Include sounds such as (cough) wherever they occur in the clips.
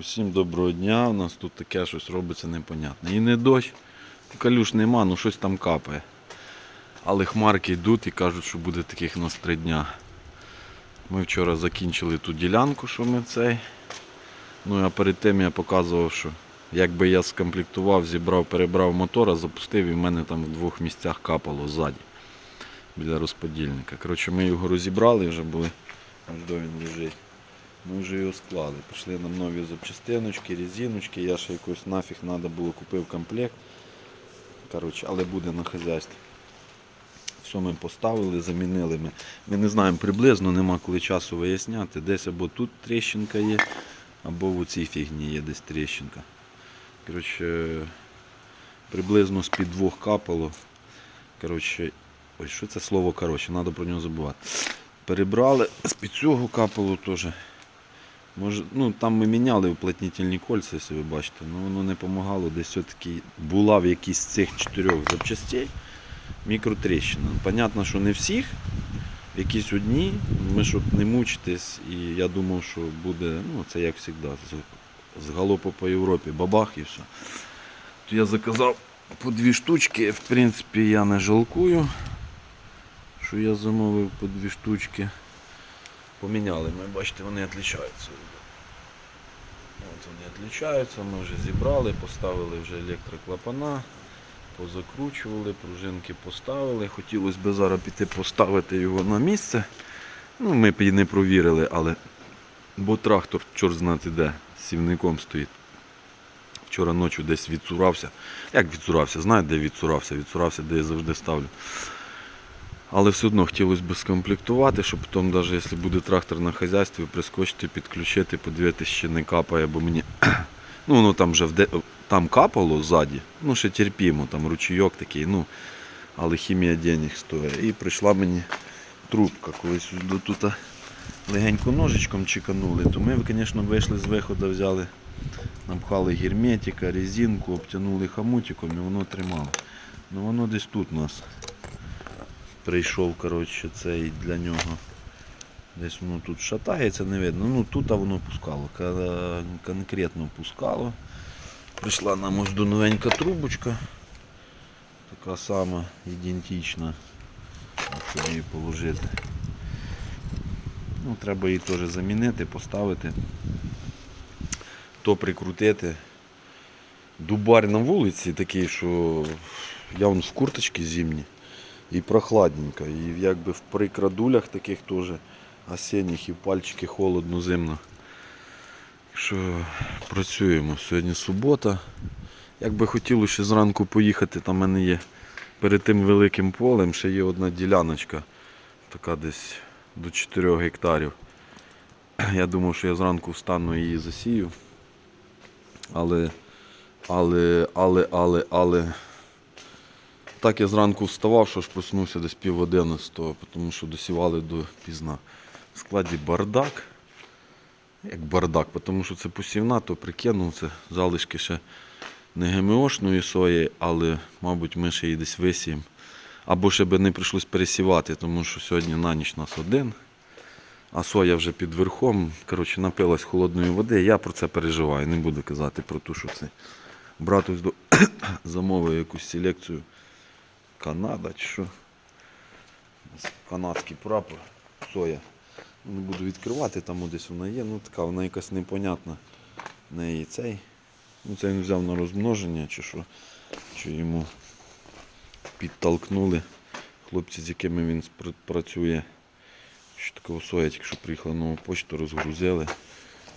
Усім доброго дня. У нас тут таке щось робиться непонятне. І не дощ, калюш нема, ну щось там капає. Але хмарки йдуть і кажуть, що буде таких у нас три дня. Ми вчора закінчили ту ділянку, що ми цей. Ну а перед тим я показував, що якби я скомплектував, зібрав, перебрав мотора, запустив і в мене там в двох місцях капало ззаді. Біля розподільника. Коротше, ми його розібрали вже були. Ось до він лежить. Ми вже його склали. Пішли нам нові запчастиночки, резиночки. Я ще якось нафіг треба було купив комплект. Коротше, але буде на хазяйстві. Все ми поставили, замінили ми. Ми не знаємо приблизно, нема коли часу виясняти. Десь або тут тріщинка є, або в цій фігні є десь тріщинка. Коротше, приблизно з-під двох капало. Коротше, ой, що це слово коротше, треба про нього забувати. Перебрали, з-під цього капало теж. Може, ну, там ми міняли уплотнительні кольця, якщо ви бачите, але воно не допомагало. Десь все-таки була в якійсь з цих чотирьох запчастей мікротріщина. Понятно, що не всіх, якісь одні, ми щоб не мучитись, і я думав, що буде, ну це як завжди, з галопу по Європі, бабах і все. То я заказав по дві штучки, в принципі, я не жалкую, що я замовив по дві штучки. Поміняли ми, бачите, вони відрізняються. От вони відрізняються, ми вже зібрали, поставили вже електроклапана, позакручували, пружинки поставили. Хотілося б зараз піти поставити його на місце. Ну, ми б і не провірили, але бо трактор, чорт знати де, з сівником стоїть. Вчора ночі десь відцурався. Як відцурався? Знаєте, де відцурався? Відцурався, де я завжди ставлю. Але все одно хотілося б скомплектувати, щоб потім, навіть якщо буде трактор на хазяйстві, прискочити, підключити, подивитися, чи не капає, бо мені. (clears throat) Ну, воно там вже вде... там капало ззаді, ну ще терпімо, там ручійок такий, ну, але хімія денег стоїть. І прийшла мені трубка, колись тут легенько ножичком чеканули, то ми, звісно, вийшли з виходу, взяли, напхали герметика, резинку, обтянули хамутиком і воно тримало. Ну воно десь тут у нас прийшов, коротше, цей для нього. Десь воно тут шатається, не видно. Ну тут воно пускало. Конкретно пускало. Прийшла нам ось до новенька трубочка. Така сама ідентична. Якщо її положити. Ну, треба її теж замінити, поставити. То прикрутити. Дубар на вулиці такий, що я вон в курточці зимній і прохладненько. І якби в прикрадулях таких теж осінніх і пальчики холодно зимно. Що працюємо. Сьогодні субота. Як би хотілося ще зранку поїхати, там в мене є перед тим великим полем ще є одна діляночка, така десь до 4 гектарів. (clears throat) Я думав, що я зранку встану і її засію. Але, але, але, але, але. Так я зранку вставав, що ж проснувся десь пів одинадцятого, тому що досівали до пізна. В складі бардак. Як бардак, тому що це посівна, то прикинув, це залишки ще не ГМОшної сої, але, мабуть, ми ще її десь висіємо. Або ще би не прийшлось пересівати, тому що сьогодні на ніч нас один, а соя вже під верхом. Коротше, напилась холодної води. Я про це переживаю, не буду казати про те, що це. Брат ось до... (coughs) замовив якусь селекцію. Канада чи що. Канадський прапор, соя. Не буду відкривати, там десь вона є. Ну така, вона якась непонятна. Неї цей. Ну це він взяв на розмноження чи що. Чи йому підтолкнули хлопці, з якими він працює. Що такого соя, тільки що приїхала нову почту, розгрузили.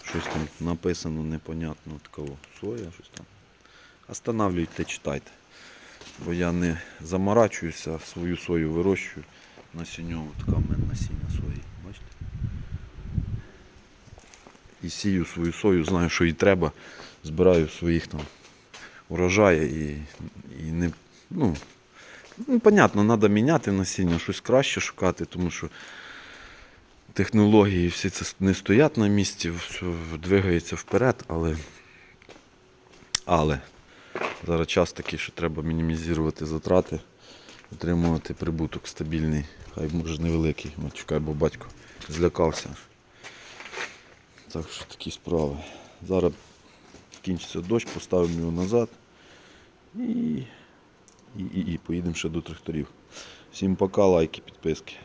Щось там написано непонятно. Такого соя, щось там. Останавлюйте, читайте. Бо я не заморачуюся, свою сою вирощую насінньову. Така в мене насіння сої. Бачите? І сію свою сою, знаю, що їй треба. Збираю своїх там урожаї і, і не. Ну, ну, понятно, треба міняти насіння, щось краще шукати, тому що технології всі це не стоять на місці, все двигається вперед, але. Але Зараз час такий, що треба мінімізувати затрати, отримувати прибуток стабільний, хай може невеликий. От чекай, бо батько злякався. Так що такі справи. Зараз кінчиться дощ, поставимо його назад і, і, і, і поїдемо ще до тракторів. Всім пока, лайки, підписки.